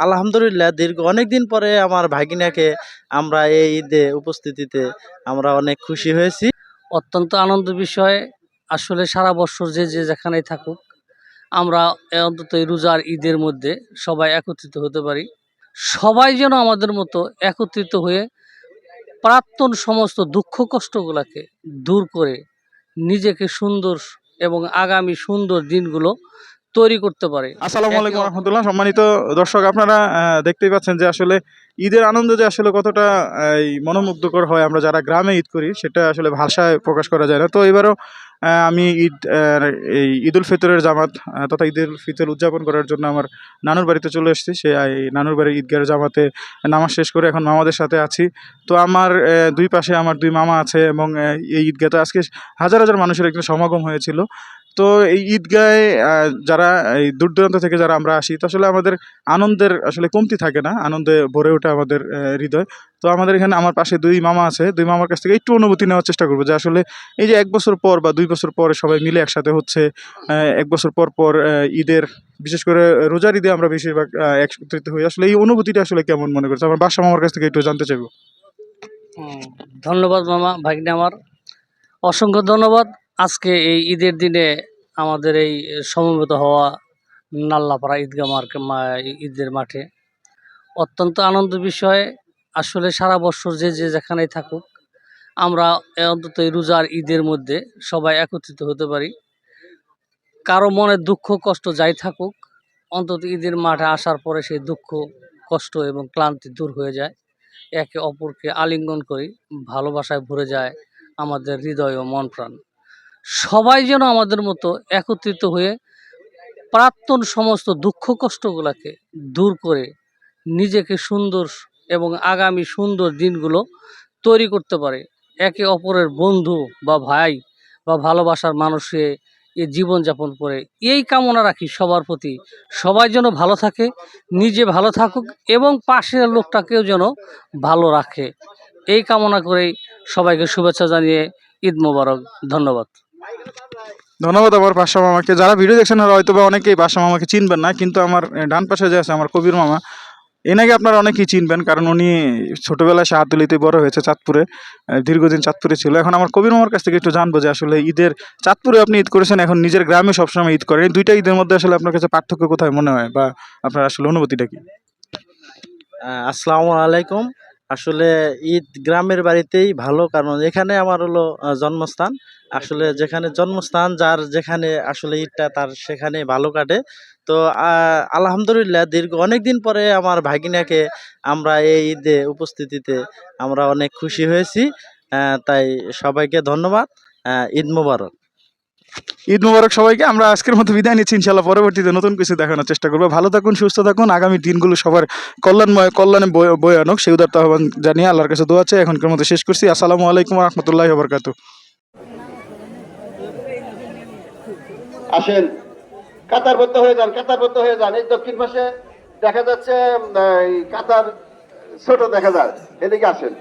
আলহামদুলিল্লাহ, দীর্ঘ অনেক দিন পরে আমার ভাগিনাকে আমরা এই ঈদে উপস্থিতিতে আমরা অনেক খুশি হয়েছি। অত্যন্ত আনন্দ বিষয়। আসলে সারা বছর যে যে যেখানেই থাকুক, আমরা অন্তত এই রোজার ঈদের মধ্যে সবাই একত্রিত হতে পারি। সবাই যেন আমাদের মতো একত্রিত হয়ে প্রাক্তন সমস্ত দুঃখ কষ্টগুলোকে দূর করে নিজেকে সুন্দর এবং আগামী সুন্দর দিনগুলো তৈরি করতে পারে। আসসালামু আলাইকুম রহমতুল্লাহ। সম্মানিত দর্শক আপনারা দেখতেই পাচ্ছেন যে আসলে ঈদের আনন্দ যে আসলে কতটা এই, মনোমুগ্ধকর হয় আমরা যারা গ্রামে ঈদ করি সেটা আসলে ভাষায় প্রকাশ করা যায় না। তো এবারও আমি ঈদ এই ঈদ উল ফিতরের জামাত তথা ঈদ উল ফিতর উদযাপন করার জন্য আমার নানুর বাড়িতে চলে এসেছি। সে নানুর বাড়ির ঈদগাহের জামাতে নামাজ শেষ করে এখন মামাদের সাথে আছি। তো আমার দুই পাশে আমার দুই মামা আছে এবং এই ঈদগাহতে আজকে হাজার হাজার মানুষের একটি সমাগম হয়েছিল। তো এই ঈদগাহে যারা এই দূর দূরান্ত থেকে যারা আমরা আসি, তো আসলে আমাদের আনন্দের আসলে কমতি থাকে না, আনন্দে ভরে ওঠে আমাদের হৃদয়। তো আমাদের এখানে আমার পাশে দুই মামা আছে, দুই মামার কাছ থেকে একটু অনুভূতি নেওয়ার চেষ্টা করব যে আসলে এই যে এক বছর পর বা দুই বছর পরে সবাই মিলে একসাথে হচ্ছে এক বছর পর পর ঈদের, বিশেষ করে রোজার ঈদে আমরা বেশিরভাগ একত্রিত হই। আসলে এই অনুভূতিটা আসলে কেমন মনে করছে? আমার বাসা মামার কাছ থেকে একটু জানতে চাইব। ধন্যবাদ মামা, ভাগ্নে আমার। অসংখ্য ধন্যবাদ। আজকে এই ঈদের দিনে আমাদের এই সমবেত হওয়া নাল্লাপাড়া ঈদগাহ মার্কে ঈদের মাঠে। অত্যন্ত আনন্দ বিষয়, আসলে সারা বছর যে যে যেখানেই থাকুক, আমরা অন্তত এই রোজার ঈদের মধ্যে সবাই একত্রিত হতে পারি। কারও মনে দুঃখ, কষ্ট যাই থাকুক, অন্তত ঈদের মাঠে আসার পরে সেই দুঃখ, কষ্ট এবং ক্লান্তি দূর হয়ে যায়। একে অপরকে আলিঙ্গন করি, ভালোবাসায় ভরে যায় আমাদের হৃদয় ও মন প্রাণ। সবাই যেন আমাদের মতো একত্রিত হয়ে প্রাক্তন সমস্ত দুঃখ কষ্টগুলোকে দূর করে নিজেকে সুন্দর এবং আগামী সুন্দর দিনগুলো তৈরি করতে পারে। একে অপরের বন্ধু বা ভাই বা ভালোবাসার মানুষে এ জীবনযাপন করে। এই কামনা রাখি সবার প্রতি। সবাই যেন ভালো থাকে, নিজে ভালো থাকুক এবং পাশের লোকটাকেও যেন ভালো রাখে। এই কামনা করেই সবাইকে শুভেচ্ছা জানিয়ে ঈদ মোবারক। ধন্যবাদ। ধন্যবাদ আমার বাসা মামাকে। যারা ভিডিও দেখছেন হয়তো বা অনেকেই বাসা মামাকে চিনবেন না, কিন্তু আমার ডান পাশে যে আছে আমার কবির মামা এনাকে আপনারা অনেকেই চিনবেন কারণ উনি ছোটবেলায় শাহাতুলিতে বড় হয়েছে চাঁদপুরে দীর্ঘদিন চাঁদপুরে ছিল। এখন আমার কবির মামার কাছ থেকে একটু জানব যে আসলে ঈদের চাঁদপুরে আপনি ঈদ করেছেন, এখন নিজের গ্রামে সবসময় ঈদ করেন। দুইটা ঈদের মধ্যে আসলে আপনার কাছে পার্থক্য কোথায় মনে হয়? বা আপনার আসলে অনুভূতিটা কি? আসসালামু আলাইকুম। আসলে ঈদ গ্রামের বাড়িতেই ভালো, কারণ এখানে আমার হলো জন্মস্থান। আসলে যেখানে জন্মস্থান, যার যেখানে আসলে ঈদটা, তার সেখানে ভালো কাটে। তো আলহামদুলিল্লাহ, দীর্ঘ অনেক দিন পরে আমার ভাগিনাকে আমরা এই ঈদে উপস্থিতিতে আমরা অনেক খুশি হয়েছি। তাই সবাইকে ধন্যবাদ। ঈদ মোবারক। ঈদ মুবারক সবাইকে। আমরা আজকের মতো বিদায় নিচ্ছি ইনশাল্লাহ পরবর্তীতে নতুন কিছু দেখানোর চেষ্টা করব। ভালো থাকুন, সুস্থ থাকুন। আগামী দিনগুলো সবার কল্যাণময়, কল্যাণে বয়ে আনুক সেই উদারতা আহ্বান জানিয়ে আল্লাহর কাছে দোয়া আছে এখনকার মতো শেষ করছি। আসসালামু আলাইকুম রহমতুল্লাহ বরকাত আসেন। কাতারবদ্ধ হয়ে যান কাতারবদ্ধ হয়ে যান। এই দক্ষিণ পাশে দেখা যাচ্ছে কাতার ছোট দেখা যায়। এদিকে আসেন।